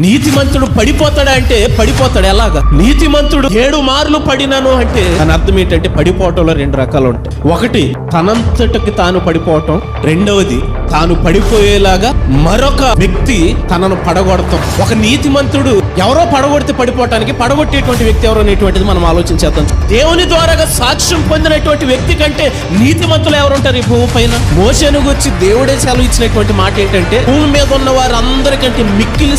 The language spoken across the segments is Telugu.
నీతిమంతుడు పడిపోతాడా అంటే పడిపోతాడు. ఎలాగా? నీతిమంతుడు ఏడు మార్లు పడినను అంటే దాని అర్థం ఏంటంటే పడిపోవటంలో రెండు రకాలు ఉంటాయి. ఒకటి తనంతటికి తాను పడిపోవటం. రెండవది తాను పడిపోయేలాగా మరొక వ్యక్తి తనను పడగొడతాం. ఒక నీతిమంతుడు ఎవరో పడగొడితే పడిపోవటానికి పడగొట్టేటువంటి వ్యక్తి ఎవరో అనేటువంటిది మనం ఆలోచించేద్దాం. దేవుని ద్వారా సాక్ష్యం పొందినటువంటి వ్యక్తి కంటే నీతిమంతులు ఎవరుంటారు ఈ భూమి పైన? మోసను గురించి దేవుడే సెలవు ఇచ్చినటువంటి మాట ఏంటంటే భూమి మీద ఉన్న వారందరికంటే మిక్కిలి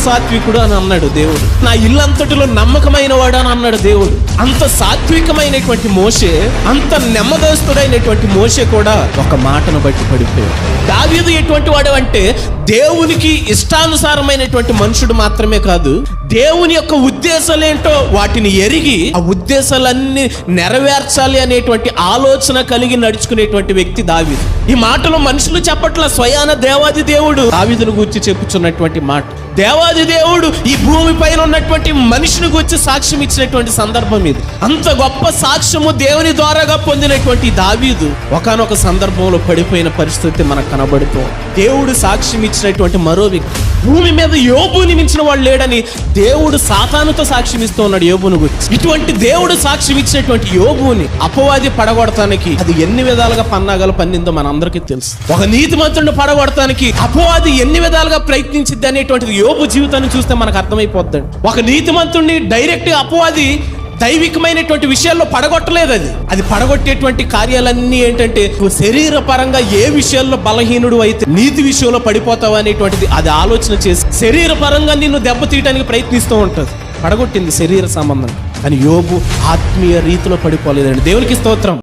నమ్మకుడు అని అన్నాడు దేవుడు. నా ఇల్లంతటిలో నమ్మకమైన వాడు అని అన్నాడు దేవుడు. అంత సాత్వికమైనటువంటి మోసే అంత నెమ్మదస్తుడైనటువంటి మోసే కూడా ఒక మాటను బట్టి పడిపోయాడు. దావీదు ఎటువంటి వాడు అంటే దేవునికి ఇష్టానుసారమైనటువంటి మనుషుడు మాత్రమే కాదు దేవుని యొక్క ఉద్దేశాలు ఏంటో వాటిని ఎరిగి ఆ ఉద్దేశాలన్నీ నెరవేర్చాలి అనేటువంటి ఆలోచన కలిగి నడుచుకునేటువంటి వ్యక్తి దావీదు. ఈ మాటలు మనుషులు చెప్పట్ల స్వయాన దేవాది దేవుడు. దావీదును గురించి చెప్పుచున్నటువంటి మాట దేవాది దేవుడు ఈ భూమి పైన ఉన్నటువంటి మనిషిని గురించి సాక్ష్యం ఇచ్చినటువంటి సందర్భం దావీదు. అంత గొప్ప సాక్ష్యము దేవుని ద్వారాగా పొందినటువంటి దావీదు. ఒకనొక సందర్భంలో పడిపోయిన పరిస్థితి మనకు కనబడుతూ దేవుడు సాక్ష్యం ఇచ్చినటువంటి మరో వ్యక్తి. భూమి మీద యోబుని మించిన వాడు లేడని దేవుడు సాతానుతో సాక్ష్యం ఇస్తూ ఉన్నాడు యోబును గురించి. ఇటువంటి దేవుడు సాక్ష్యం ఇచ్చినటువంటి యోబుని అపవాది పడగొడటానికి అది ఎన్ని విధాలుగా పన్నాగాలు పన్నిందో మనందరికీ తెలుసు. ఒక నీతిమంతుడిని పడగొడటానికి అపవాది ఎన్ని విధాలుగా ప్రయత్నించిద్ది అనేటువంటిది యోబు జీవితాన్ని చూస్తే మనకు అర్థమైపోద్దండి. ఒక నీతిమంతుడిని డైరెక్ట్ అపవాది దైవికమైనటువంటి విషయాల్లో పడగొట్టలేదు అది. అది పడగొట్టేటువంటి కార్యాలన్నీ ఏంటంటే నువ్వు శరీర పరంగా ఏ విషయాల్లో బలహీనుడు అయితే నీతి విషయంలో పడిపోతావు అనేటువంటిది అది ఆలోచన చేసి శరీర పరంగా నిన్ను దెబ్బతీయడానికి ప్రయత్నిస్తూ ఉంటుంది. పడగొట్టింది శరీర సంబంధం. కానీ యోబు ఆత్మీయ రీతిలో పడిపోలేదండి. దేవునికి స్తోత్రం.